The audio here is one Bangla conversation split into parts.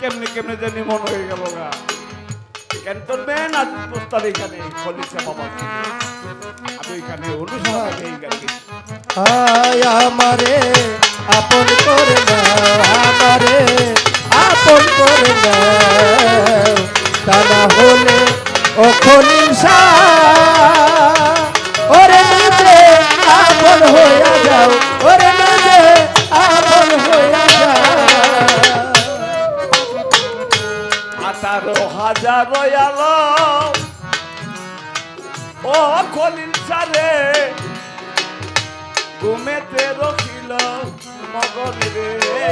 কেমনে কেমনে যে নিমন হয়ে গেল গা। ক্যান্টনমেন্ট আজ পোস্টার এখানে খলিশা বাবা। আমি এই গাড়ি হায় আমারে, আপন করে আমারে আপন করে তা না হলে ও খলিশা ওরে আপন হইয়া যাও। ও খলিল সারে ঘুমেতে রখিল মগন রে রে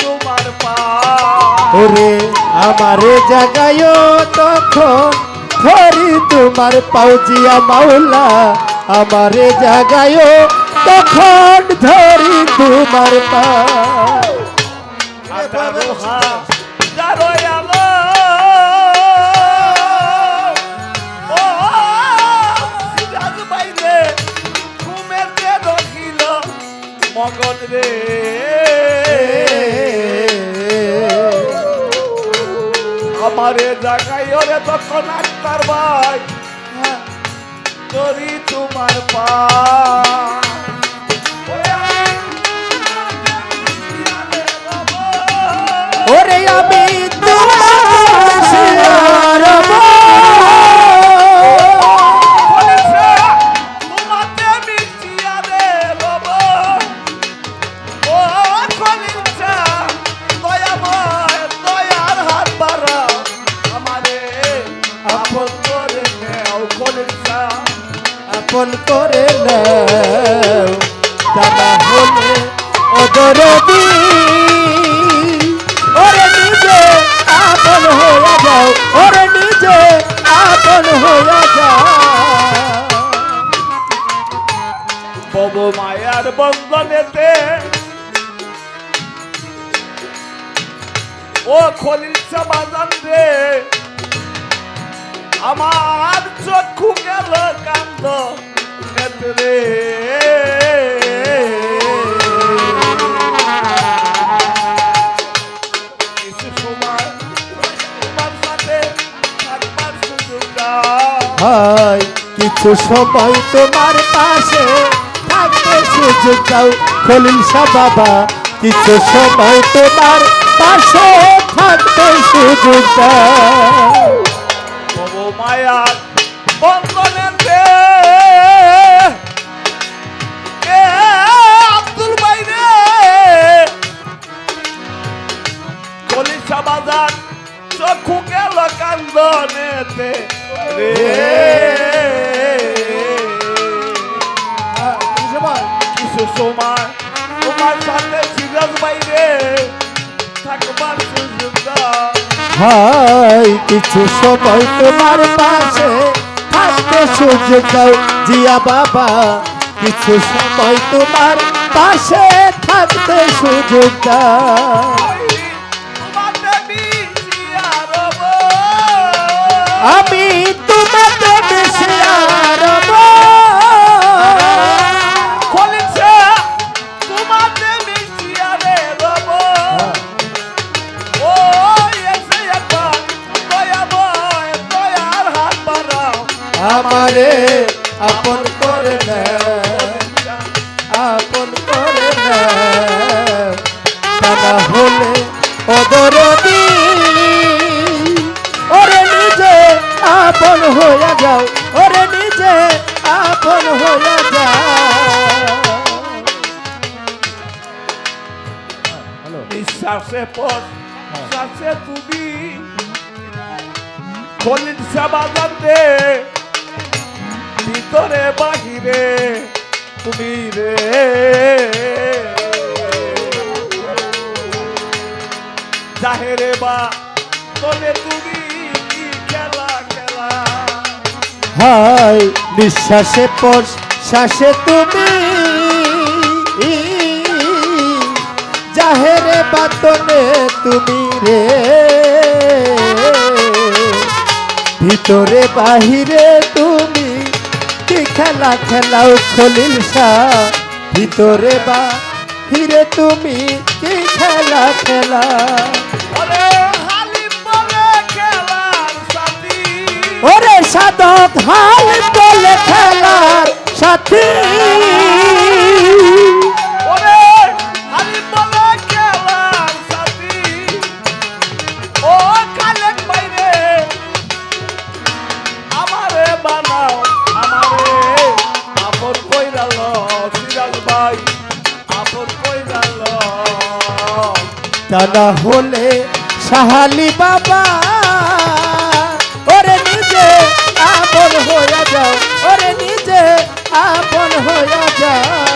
তোমার পা ওরে আমারে জাগায় তখন ধরি তোমার পাউজিয়া মাওলা। আমারে জাগায় তখন ধরি তোমার পা। রখিল মগন রে। আমারে জাগাই ওরে তখন আক্তার ভাই করি তোমার পা। আপন করে নেও। তারা হলে অদরদি মায়ার বন্ধনেতে। ও খলিলছা বাজান রে, আমার চক্ষু গেল কান্দ নেত্রে কিছু সময় তোমার পাশে সুযোগ দাও খলিল বাবা, কিছু সময় তোমার পাশে থাকতে সুযোগ আব্দুল চক্ষু গেল কান্দনেতে। রে। সময় তোমার? সাথে সিরাজ বাইরে। থাকবার সুযোগ দাও। হয় কিছু সময় তোমার পাশে থাকতে সুযোগ দাও জিয়া বাবা। কিছু সময় তোমার পাশে থাকতে সুযোগ দাও। আমি তোমাকে আমারে আপন করে নাও আপন করে নাও। তা হলে অদরদি ওরে নিজে আপন হয়ে যাও ওরে নিজে আপন হয়ে যাও। নিঃশ্বাসে পর শ্বাসে তুমি। খলিল সাবাদাতে ভিতরে বাহিরে, তুমি রে। জাহেরে বা তোলে তুমি কি খেলা খেলা। হায় নিঃশ্বাসে পর শ্বাসে তুমি। জাহেরে বাতনে তুমি রে। ভিতরে বাহিরে তুমি খেলা খেলাও খলিল শাহ? ভিতরে বা হিরে তুমি কি খেলা খেলা? ওরে সাধক হাল বলে খেলার সাথী। তা না হলে সাহালি বাবা। ওরে নিজে আপন হইয়া যাও, ওরে নিজে আপন হইয়া যাও।